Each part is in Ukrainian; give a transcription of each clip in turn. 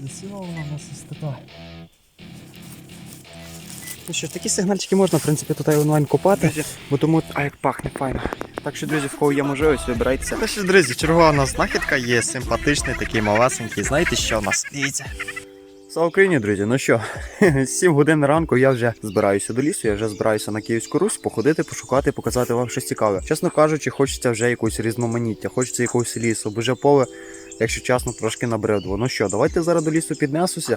Красива вона у нас істота. Ну що ж, такі сигнальчики можна, в принципі, тут і онлайн копати, бо тому, а як пахне файно. Так що, друзі, в кого є можливість, вибирайтеся. Та що, друзі, чергова у нас знахідка є, симпатичний, такий малесенький. Знаєте, що у нас? Дивіться. Слава Україні, друзі. Ну що, 7 годин ранку я вже збираюся до лісу, я вже збираюся на Київську Русь, походити, пошукати, показати вам щось цікаве. Чесно кажучи, хочеться вже якогось різноманіття, хочеться якогось лісу, бо вже поле, якщо чесно, трошки набридло. Ну що, давайте зараз до лісу піднесуся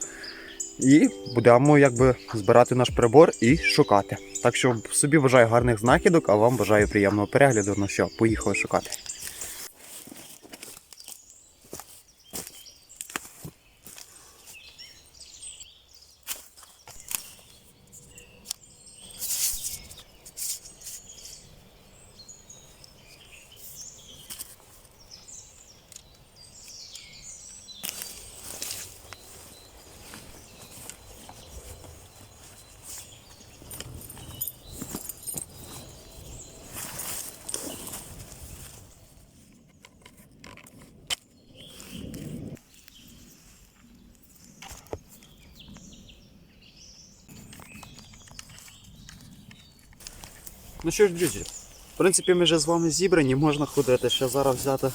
і будемо якби збирати наш прибор і шукати. Так що собі бажаю гарних знахідок, а вам бажаю приємного перегляду. Ну що, поїхали шукати. Ну що ж, друзі, в принципі, ми вже з вами зібрані, можна ходити. Ще зараз взяти,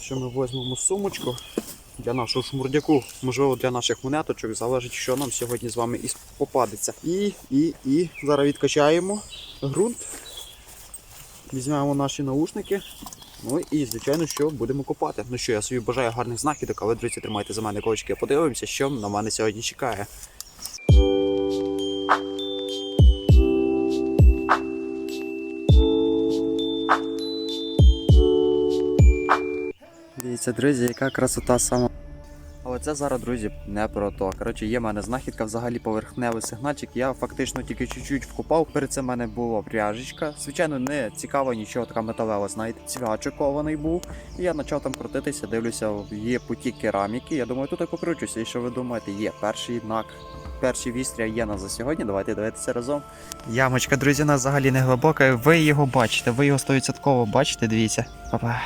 що ми візьмемо сумочку для нашого шмурдяку, можливо, для наших монеточок, залежить, що нам сьогодні з вами і попадеться. І, і, і зараз відкачаємо ґрунт, візьмемо наші наушники. Ну і, звичайно, що будемо копати. Ну що, я собі бажаю гарних знахідок, а ви, друзі, тримайте за мене ковочки. Подивимося, що на мене сьогодні чекає. Дивіться, друзі, яка красота сама. Але це зараз, друзі, не про то. Коротше, є в мене знахідка взагалі поверхневий сигнальчик. Я фактично тільки чуть-чуть вкопав. Перед цим в мене була пряжечка. Звичайно, не цікава нічого, така металева, знаєте, цвячок кований був. І я почав там крутитися, дивлюся, є путі кераміки. Я думаю, тут я покручуся. І що ви думаєте, є перший знак. Перші вістря є на за сьогодні. Давайте дивитися разом. Ямочка, друзі, нас взагалі не глибока. Ви його бачите, ви його 100% бачите, дивіться. Опа.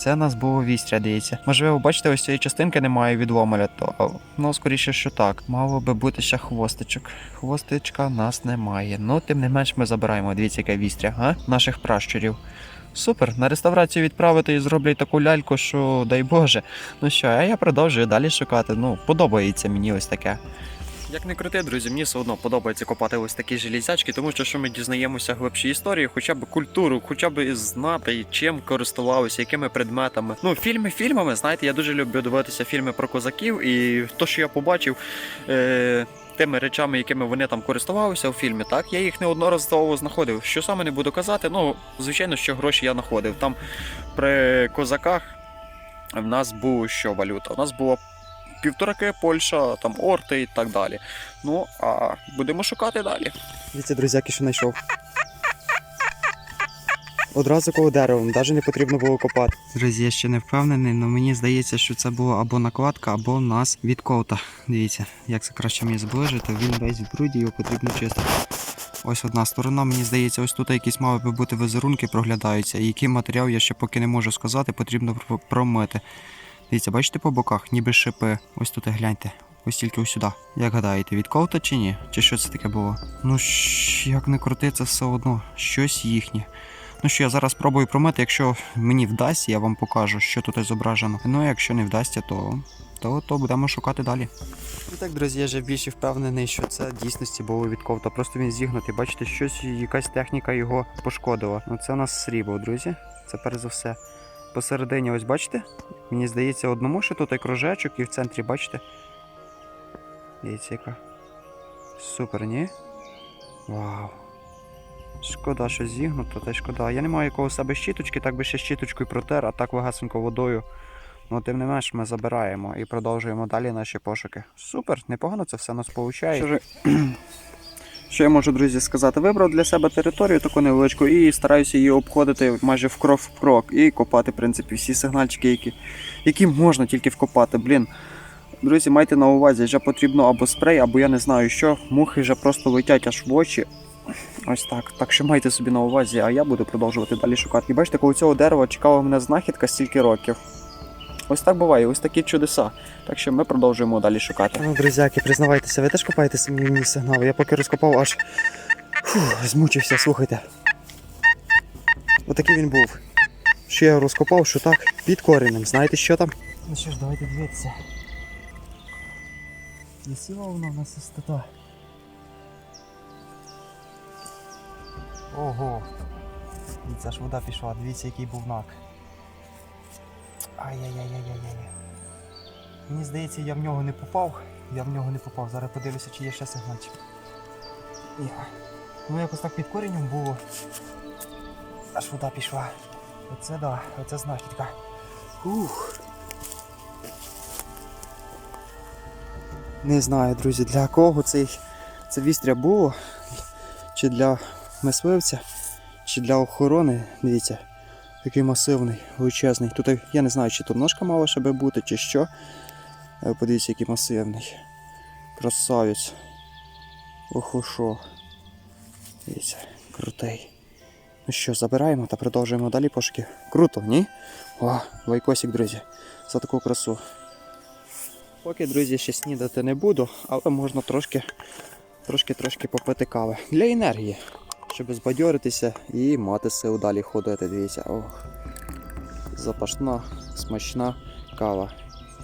Це у нас було вістря, дивіться. Можливо, бачите, ось цієї частинки немає відломаля, то ну, скоріше, що так. Мало би бути ще хвостичок. Хвостичка нас немає. Ну, тим не менш, ми забираємо. Дивіться, яке вістря, а? Наших пращурів. Супер, на реставрацію відправити і зроблять таку ляльку, що дай Боже. Ну що, а я продовжую далі шукати. Ну, подобається мені ось таке. Як не крути, друзі, мені все одно подобається копати ось такі железячки, тому що, що ми дізнаємося глибші історії, хоча б культуру, хоча б знати, чим користувалися, якими предметами. Ну, фільми фільмами, знаєте, я дуже люблю дивитися фільми про козаків, і то, що я побачив. Е- Тими речами, якими вони там користувалися у фільмі, так я їх неодноразово знаходив. Що саме не буду казати, ну звичайно, що гроші я знаходив. Там при козаках в нас було що валюта? У нас було півтораки Польща, там орти і так далі. Ну а будемо шукати далі. Дивіться, друзяки, що знайшов. Одразу коло дерева, навіть не потрібно було копати. Друзі, я ще не впевнений, але мені здається, що це була або накладка, або в нас від ковта. Дивіться, як це краще мені зближити, він весь в бруді, його потрібно чистити. Ось одна сторона, мені здається, ось тут якісь мали би бути візерунки, проглядаються. І який матеріал я ще поки не можу сказати, потрібно промити. Дивіться, бачите по боках, ніби шипи. Ось тут гляньте. Ось тільки ось сюди. Як гадаєте, від ковта чи ні? Чи що це таке було? Ну як не крути, це все одно. Щось їхнє. Ну що, я зараз спробую промити. Якщо мені вдасться, я вам покажу, що тут зображено. Ну, якщо не вдасться, то, то, то будемо шукати далі. І так, друзі, я вже більше впевнений, що це дійсності було від ковта. Просто він зігнутий. Бачите, щось, якась техніка його пошкодила. Ну це у нас срібло, друзі. Це перш за все. Посередині, ось бачите? Мені здається, одному ще тут і кружечок, і в центрі, бачите? Дивіться, яка. Супер, ні? Вау. Шкода, що зігнуто, та шкода. Я не маю якого себе щіточки, так би ще щіточкою протер, а так вагасенько водою. Ну, тим не менш, ми забираємо і продовжуємо далі наші пошуки. Супер, непогано це все нас виходить. Що, я можу, друзі, сказати? Вибрав для себе територію таку невеличку і стараюся її обходити майже в крок в крок і копати, в принципі, всі сигнальчики, які, які можна тільки вкопати. Блін. Друзі, майте на увазі, вже потрібно або спрей, або я не знаю що. Мухи вже просто летять аж в очі. Ось так. Так що майте собі на увазі, а я буду продовжувати далі шукати. І бачите, коли цього дерева чекала мене знахідка стільки років. Ось так буває, ось такі чудеса. Так що ми продовжуємо далі шукати. Ну, друзяки, признавайтеся, ви теж копаєте сумнівні сигнали. Я поки розкопав аж фух, змучився, слухайте. Отакий він був. Що я розкопав, що так, під коренем. Знаєте, що там? Ну що ж, давайте дивитися. Не сіла вона в нас істота. Ого. Дивіться, аж вода пішла, дивіться, який був нак. Ай-яй-яй-яй-яй-яй. Мені здається, я в нього не попав. Я в нього не попав. Зараз подивлюся, чи є ще сигнальчик. Є. Ну якось так під коренем було. Аж вода пішла. Оце да, оце знахідка. Ух. Не знаю, друзі, для кого цей, це вістря було. Чи для мисливця, чи для охорони. Дивіться, який масивний, величезний. Тут я не знаю, чи тут ножка мала ще бути, чи що. Е, Подивіться, який масивний. Красавець. Охо що. Дивіться, крутий. Ну що, забираємо та продовжуємо далі пошуки. Круто, ні? О, лайкосик, друзі, за таку красу. Поки, друзі, ще снідати не буду, але можна трошки, трошки, трошки попити кави. Для енергії, щоб збадьоритися і мати сил далі ходити. Дивіться, ох. Запашна, смачна кава.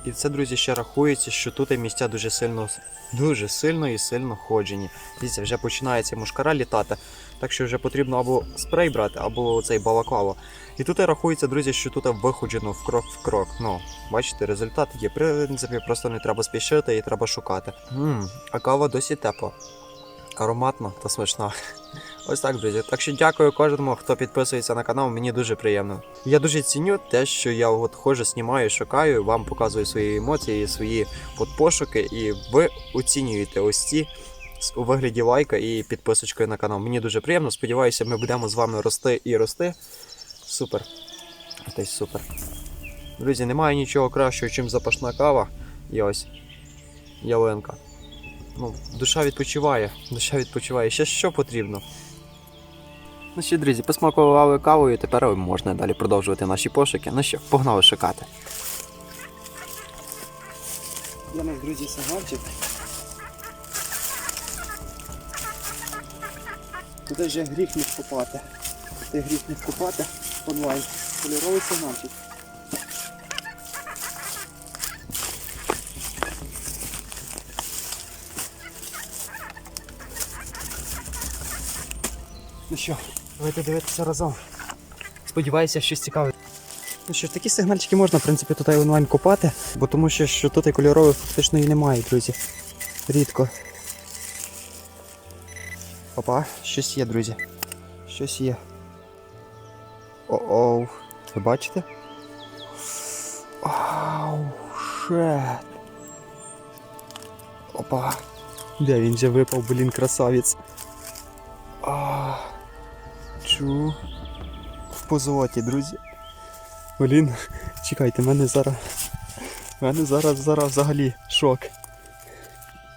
І це, друзі, ще рахується, що тут місця дуже сильно, дуже сильно і сильно ходжені. Дивіться, вже починається мушкара літати, так що вже потрібно або спрей брати, або цей балаклава. І тут рахується, друзі, що тут виходжено в крок в крок. Ну, бачите, результат є. В принципі, просто не треба спішити і треба шукати. м а кава досі тепла. Ароматна та смачна. Ось так, друзі. Так що дякую кожному, хто підписується на канал, мені дуже приємно. Я дуже ціню те, що я от ходжу, знімаю, шукаю, вам показую свої емоції, свої пошуки, і ви оцінюєте ось ці у вигляді лайка і підписочкою на канал. Мені дуже приємно. Сподіваюся, ми будемо з вами рости і рости. Супер. Десь супер. Друзі, немає нічого кращого, ніж запашна кава. І ось ялинка. Ну, душа відпочиває, душа відпочиває. Ще що потрібно. Ну що, друзі, посмакували кавою, тепер можна далі продовжувати наші пошуки. Ну що, погнали шукати. Я наш друзі сигнальчик. Туди вже гріх не вкопати. Ти гріх не вкопати онлайн. Кольоровий сигнальчик. Ну що, давайте дивитися разом. Сподіваюся, щось цікаве. Ну що ж, такі сигнальчики можна, в принципі, тут і онлайн купати, бо тому що, що тут і кольорових фактично і немає, друзі. Рідко. Опа, щось є, друзі. Щось є. О-оу. Ви бачите? Ау, шет. Опа. Де він же випав, блін, красавець. А, чу. В позолоті, друзі. Блін, чекайте, мене зараз. в мене зараз зараз взагалі шок.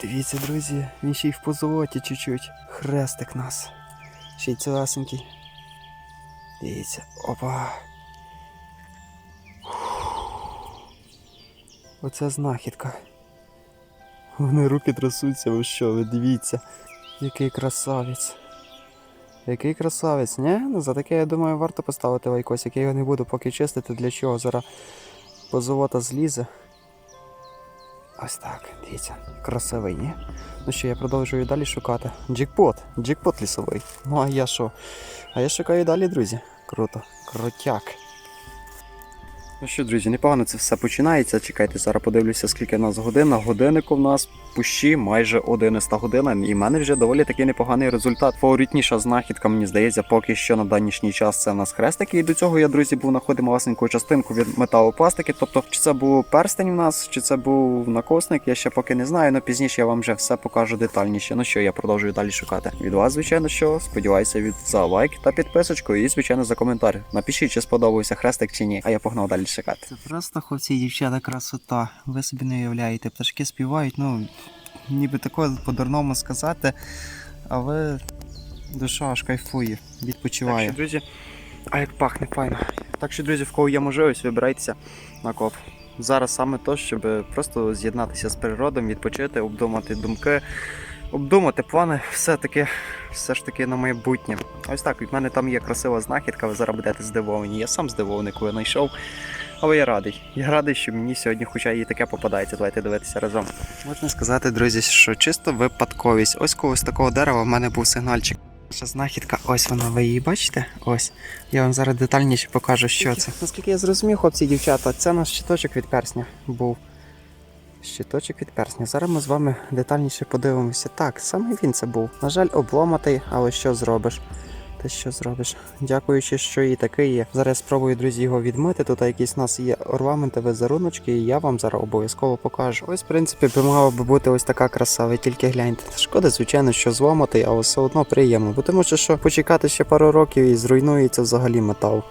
Дивіться, друзі, він ще й в позолоті чуть-чуть. Хрестик нас. Ще й цілесенький. Дивіться, опа. Оце знахідка. Мене руки трясуться, ви що, ви дивіться. Який красавець. Який красавець, ні? Ну за таке, я думаю, варто поставити лайкосик. Я його не буду поки чистити, для чого зараз позолота злізе. Ось так, дивіться, красивий, ні? Ну що, я продовжую далі шукати. Джекпот, джекпот лісовий. Ну а я що? А я шукаю далі, друзі. Круто, крутяк. Ну що, друзі, непогано це все починається. Чекайте, зараз подивлюся, скільки в нас годин. На годиннику в нас пущі майже 11 година, і в мене вже доволі такий непоганий результат. Фаворитніша знахідка, мені здається, поки що на данішній час це в нас хрестики. І до цього я, друзі, був знаходив малесеньку частинку від металопластики. Тобто, чи це був перстень в нас, чи це був накосник, я ще поки не знаю, але пізніше я вам вже все покажу детальніше. Ну що, я продовжую далі шукати. Від вас, звичайно, що сподіваюся, від за лайк та підписочку, і звичайно за коментар. Напишіть, чи сподобався хрестик чи ні. А я погнав далі шукати. Це просто хлопці і дівчата красота. Ви собі не уявляєте. Пташки співають, ну ніби такого по-дурному сказати, але душа аж кайфує, відпочиває. Так що, друзі, а як пахне файно. Так що, друзі, в кого є можливість, вибирайтеся на коп. зараз саме то, щоб просто з'єднатися з природою, відпочити, обдумати думки, обдумати плани, все-таки, все ж таки на майбутнє. Ось так, від мене там є красива знахідка, ви зараз будете здивовані. Я сам здивований, коли знайшов. Але я радий. Я радий, що мені сьогодні, хоча і таке попадається. Давайте дивитися разом. Можна сказати, друзі, що чисто випадковість. Ось когось такого дерева в мене був сигнальчик. Наша знахідка, ось вона, ви її бачите? Ось. Я вам зараз детальніше покажу, що це. Наскільки я зрозумів, хлопці дівчата, це наш щиточок від персня був. Щиточок від персня. Зараз ми з вами детальніше подивимося. Так, саме він це був. На жаль, обломатий, але що зробиш? Ти що зробиш? Дякуючи, що і такий є. Зараз спробую, друзі, його відмити. Тут якісь у нас є орнаменти, візеруночки, і я вам зараз обов'язково покажу. Ось, в принципі, мала би бути ось така краса, ви тільки гляньте. Шкода, звичайно, що зломатий, але все одно приємно. Бо тому що, що почекати ще пару років і зруйнується взагалі метал.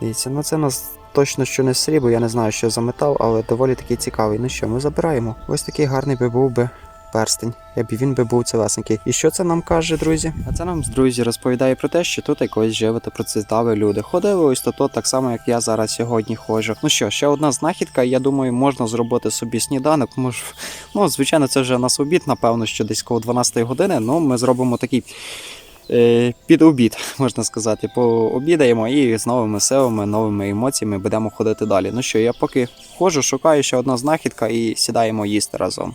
Дивіться, ну це у нас точно що не срібло, я не знаю, що за метал, але доволі такий цікавий. Ну що, ми забираємо. Ось такий гарний би був би перстень, якби він би був цілесенький. І що це нам каже, друзі? А це нам друзі розповідає про те, що тут якось живе та процвітали люди. Ходили ось то, то так само, як я зараз сьогодні ходжу. Ну що, ще одна знахідка. Я думаю, можна зробити собі сніданок. Мож... Ну, звичайно, це вже у нас обід, напевно, що десь коло 12 години. Ну, ми зробимо такий. Е, Під обід, можна сказати, пообідаємо і з новими силами, новими емоціями будемо ходити далі. Ну що, я поки ходжу, шукаю ще одна знахідка і сідаємо їсти разом.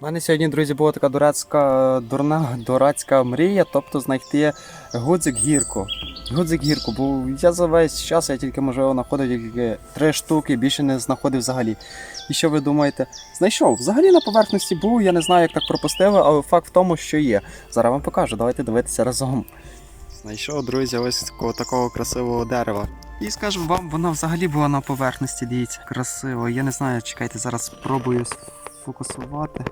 У мене сьогодні, друзі, була така дурацька, дурна дурацька мрія, тобто знайти гудзик гірку. Гудзик гірку, бо я за весь час я тільки можливо знаходив тільки три штуки, більше не знаходив взагалі. І що ви думаєте? Знайшов. Взагалі на поверхності був, я не знаю, як так пропустили, але факт в тому, що є. Зараз вам покажу, давайте дивитися разом. Знайшов, друзі, ось такого, такого красивого дерева. І скажу вам, воно взагалі було на поверхності, дивіться, красиво. Я не знаю, чекайте, зараз спробую сфокусувати.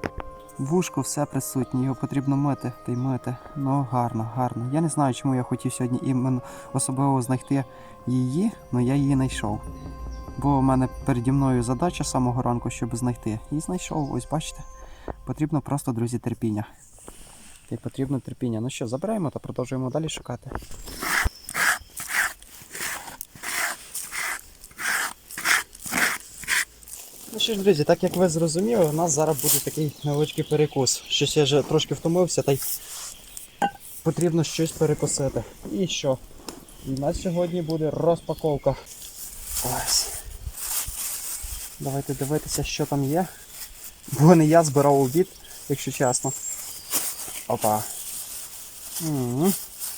Вушко все присутнє, його потрібно мити та й мити. Ну гарно, гарно. Я не знаю, чому я хотів сьогодні іменно особливо знайти її, але я її знайшов. Бо в мене переді мною задача з самого ранку, щоб знайти. І знайшов, ось бачите. Потрібно просто, друзі, терпіння. Та потрібно терпіння. Ну що, забираємо та продовжуємо далі шукати. Що ж, друзі, так як ви зрозуміли, у нас зараз буде такий невеличкий перекус. Щось я вже трошки втомився, та й потрібно щось перекусити. І що? І у нас сьогодні буде розпаковка. Ось. Давайте дивитися, що там є. Бо не я збирав обід, якщо чесно. Опа. м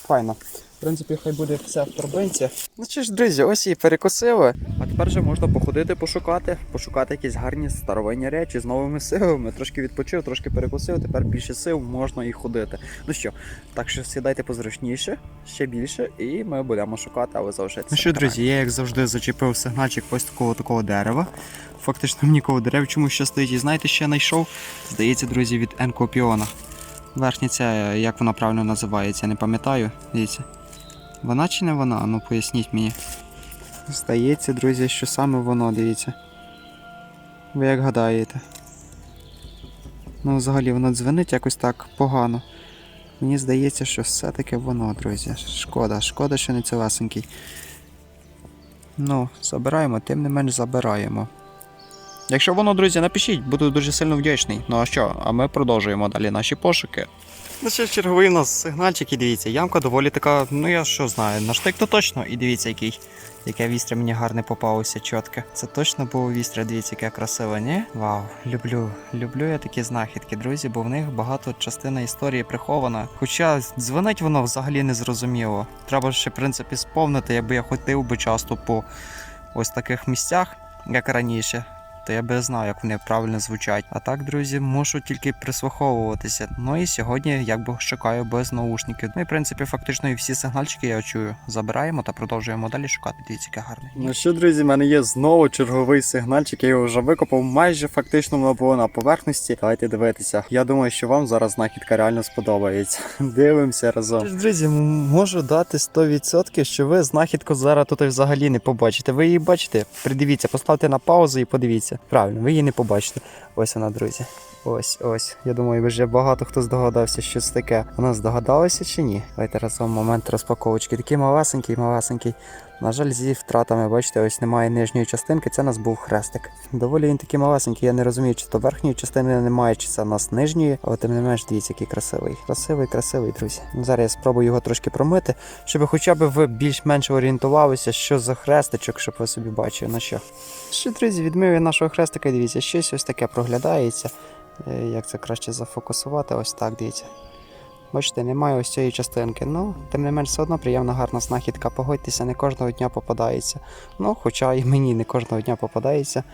Файно. В принципі, хай буде все в торбинці. Ну що ж, друзі, ось і перекусили. А тепер вже можна походити, пошукати, пошукати якісь гарні старовинні речі з новими силами. Трошки відпочив, трошки перекусив, тепер більше сил можна і ходити. Ну що, так що сідайте позручніше, ще більше, і ми будемо шукати, але залишайтеся. Ну що, друзі, я як завжди зачепив сигнальчик ось такого такого дерева. Фактично нікого дерев чомусь ще стоїть. І знаєте, що я знайшов? Здається, друзі, від Енкопіона. Верхня ця, як вона правильно називається, не пам'ятаю. Дивіться. Вона чи не вона? Ну поясніть мені. Здається, друзі, що саме воно, дивіться. Ви як гадаєте? Ну, взагалі, воно дзвенить якось так погано. Мені здається, що все-таки воно, друзі. Шкода, шкода, що не цілесенький. Ну, забираємо, тим не менш забираємо. Якщо воно, друзі, напишіть, буду дуже сильно вдячний. Ну а що? А ми продовжуємо далі наші пошуки. Ну що, черговий у нас сигнальчик, і дивіться, ямка доволі така, ну я що знаю, на штик то точно, і дивіться, який. Яке вістря мені гарне попалося, чітке. Це точно було вістря, дивіться, яке красиве, ні? Вау, люблю. Люблю я такі знахідки, друзі, бо в них багато частина історії прихована. Хоча дзвонить воно взагалі не зрозуміло. Треба ще, в принципі, сповнити, якби я ходив би часто по ось таких місцях, як раніше то я би знав, як вони правильно звучать. А так, друзі, мушу тільки прислуховуватися. Ну і сьогодні якби шукаю без наушників. Ну і в принципі, фактично і всі сигнальчики я чую. Забираємо та продовжуємо далі шукати. Дивіться, яке гарне. Ну що, друзі, в мене є знову черговий сигнальчик. Я його вже викопав. Майже фактично воно було на поверхності. Давайте дивитися. Я думаю, що вам зараз знахідка реально сподобається. Дивимося разом. Друзі, можу дати 100%, що ви знахідку зараз тут взагалі не побачите. Ви її бачите? Придивіться, поставте на паузу і подивіться. Правильно, ви її не побачите. Ось вона, друзі. Ось, ось. Я думаю, вже багато хто здогадався, що це таке. Вона здогадалася чи ні? Давайте разом момент розпаковочки. Такий малесенький, малесенький На жаль, зі втратами, бачите, ось немає нижньої частинки, це у нас був хрестик. Доволі він такий малесенький, я не розумію, чи то верхньої частини немає, чи це у нас нижньої, але тим не менш, дивіться, який красивий. Красивий, красивий, друзі. Ну, Зараз я спробую його трошки промити, щоб хоча б ви більш-менш орієнтувалися, що за хрестичок, щоб ви собі бачили, на що. Що, друзі, відмив я нашого хрестика, дивіться, щось ось таке проглядається. Е, Як це краще зафокусувати? Ось так, дивіться. Бачите, немає ось цієї частинки. Ну, тим не менш, все одно приємна гарна знахідка. Погодьтеся, не кожного дня попадається. Ну, хоча і мені не кожного дня попадається.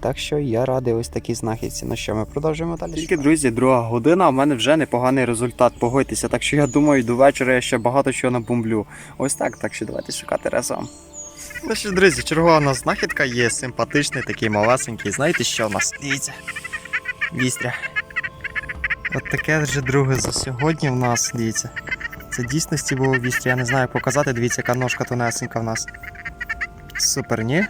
Так що я радий ось такій знахідці. Ну що, ми продовжуємо далі. Тільки, друзі, друга година, а в мене вже непоганий результат. Погодьтеся. Так що я думаю, до вечора я ще багато чого набумблю. Ось так, так що давайте шукати разом. Ну що, друзі, чергова у нас знахідка є симпатичний, такий малесенький. Знаєте, що у нас? Дивіться. Вістря. От таке вже друге за сьогодні в нас, дивіться. Це дійсності було вістря. Я не знаю як показати, дивіться, яка ножка тонесенька в нас. Супер, ні?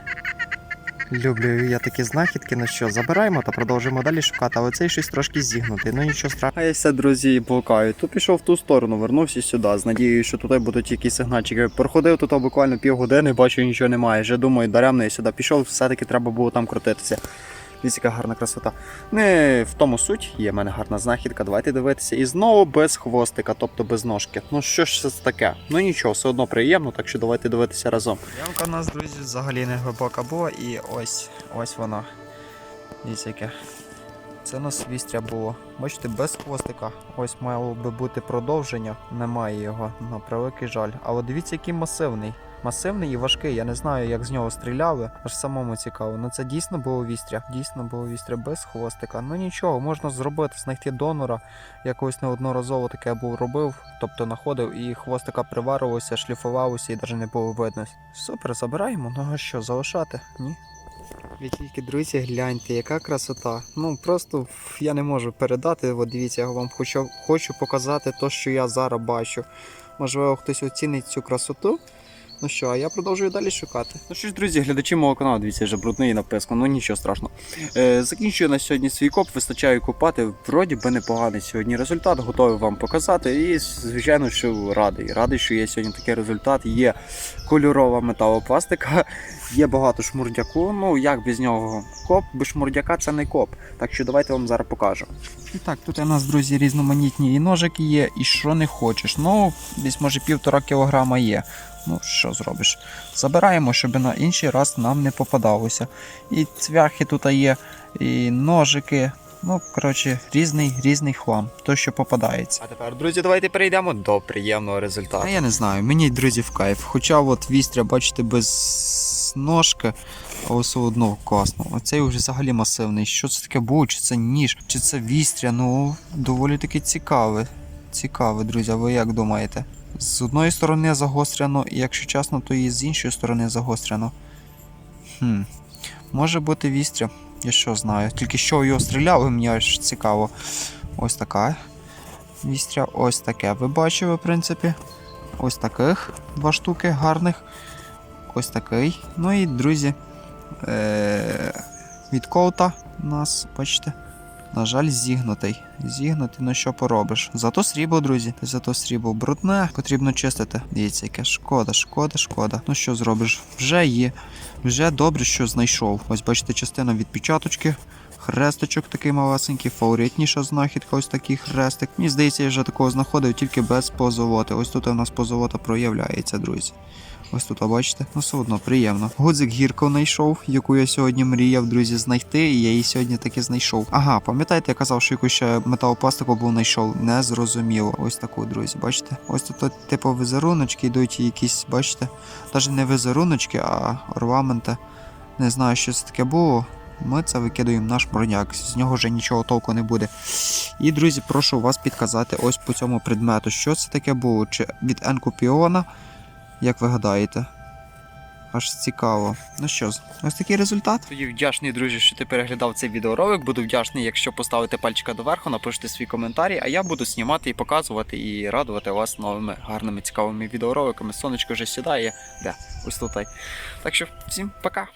Люблю я такі знахідки. Ну що, забираємо та продовжуємо далі шукати, але цей щось трошки зігнутий. Ну нічого страшного. А я все, друзі, блукаю. То пішов в ту сторону, вернувся сюди, з надією, що тут будуть якісь сигнальчики. Проходив тут буквально півгодини, бачу, нічого немає. Вже думаю, даремно я сюди пішов, все-таки треба було там крутитися. Дивіться, яка гарна красота. Не в тому суть, є в мене гарна знахідка. Давайте дивитися. І знову без хвостика, тобто без ножки. Ну що ж це таке? Ну нічого, все одно приємно, так що давайте дивитися разом. Ямка у нас, друзі, взагалі не глибока була, і ось ось вона. Дивіться яке. Це у нас вістря було. Бачите, без хвостика. Ось мало би бути продовження. Немає його, на превеликий жаль. Але дивіться, який масивний. Масивний і важкий. Я не знаю, як з нього стріляли. Аж самому цікаво. Ну це дійсно було вістря. Дійсно було вістря без хвостика. Ну нічого, можна зробити, знайти донора. Я неодноразово таке був робив, тобто знаходив і хвостика приварювався, шліфувався і навіть не було видно. Супер, забираємо. Ну а що, залишати? Ні. Ви тільки, друзі, гляньте, яка красота. Ну просто я не можу передати. От дивіться, я вам хочу, хочу показати те, що я зараз бачу. Можливо, хтось оцінить цю красоту. Ну що, а я продовжую далі шукати. Ну що ж, друзі, глядачі мого каналу, дивіться, вже брудний написано, ну нічого страшного. Е, закінчую на сьогодні свій коп, вистачаю купати. Вроді би непоганий сьогодні результат, готовий вам показати. І, звичайно, що радий. Радий, що є сьогодні такий результат. Є кольорова металопластика, є багато шмурдяку. Ну як без нього? Коп без шмурдяка це не коп. Так що давайте вам зараз покажу. І так, тут у нас, друзі, різноманітні і ножики є, і що не хочеш. Ну, десь може півтора кілограма є. Ну, що зробиш? Забираємо, щоб на інший раз нам не попадалося. І цвяхи тут є, і ножики. Ну, коротше, різний різний хлам, то що попадається. А тепер, друзі, давайте перейдемо до приємного результату. А я не знаю, мені друзі в кайф. Хоча от вістря, бачите, без ножки, але все одно класно. Оцей вже взагалі масивний. Що це таке було? Чи це ніж, чи це вістря? Ну, доволі таки цікаве. Цікаве, друзі, а ви як думаєте? З одної сторони загострено, і якщо чесно, то і з іншої сторони загострено. Хм. Може бути вістря, я що знаю. Тільки що його стріляли, мені аж цікаво. Ось така. Вістря, ось таке. Ви бачили, в принципі. Ось таких два штуки гарних. Ось такий. Ну і, друзі, е- від коута у нас, бачите, на жаль, зігнутий. Зігнутий, ну що поробиш. Зато срібло, друзі. Зато срібло брудне, потрібно чистити. Дивіться, яке шкода, шкода, шкода. Ну що зробиш? Вже є. Вже добре, що знайшов. Ось бачите, частина відпечаточки. Хрестичок такий малесенький, фаворитніша знахідка, ось такий хрестик. Мені здається, я вже такого знаходив тільки без позолоти. Ось тут у нас позолота проявляється, друзі. Ось тут, а бачите, ну все одно приємно. Гудзик гірко знайшов, яку я сьогодні мріяв, друзі, знайти, і я її сьогодні таки знайшов. Ага, пам'ятаєте, я казав, що якусь ще металопластику був знайшов. Не зрозуміло. Ось таку, друзі, бачите? Ось тут, типу, візеруночки йдуть якісь, бачите? Навіть не візеруночки, а орнаменти. Не знаю, що це таке було. Ми це викидаємо наш броняк, з нього вже нічого толку не буде. І, друзі, прошу вас підказати ось по цьому предмету, що це таке було, чи від Енкупіона, як ви гадаєте. Аж цікаво. Ну що ж, ось такий результат. Тоді вдячний, друзі, що ти переглядав цей відеоролик. Буду вдячний, якщо поставите пальчика доверху, напишете свій коментарі, а я буду знімати і показувати і радувати вас новими гарними цікавими відеороликами. Сонечко вже сідає, де ось тут. Так що всім пока.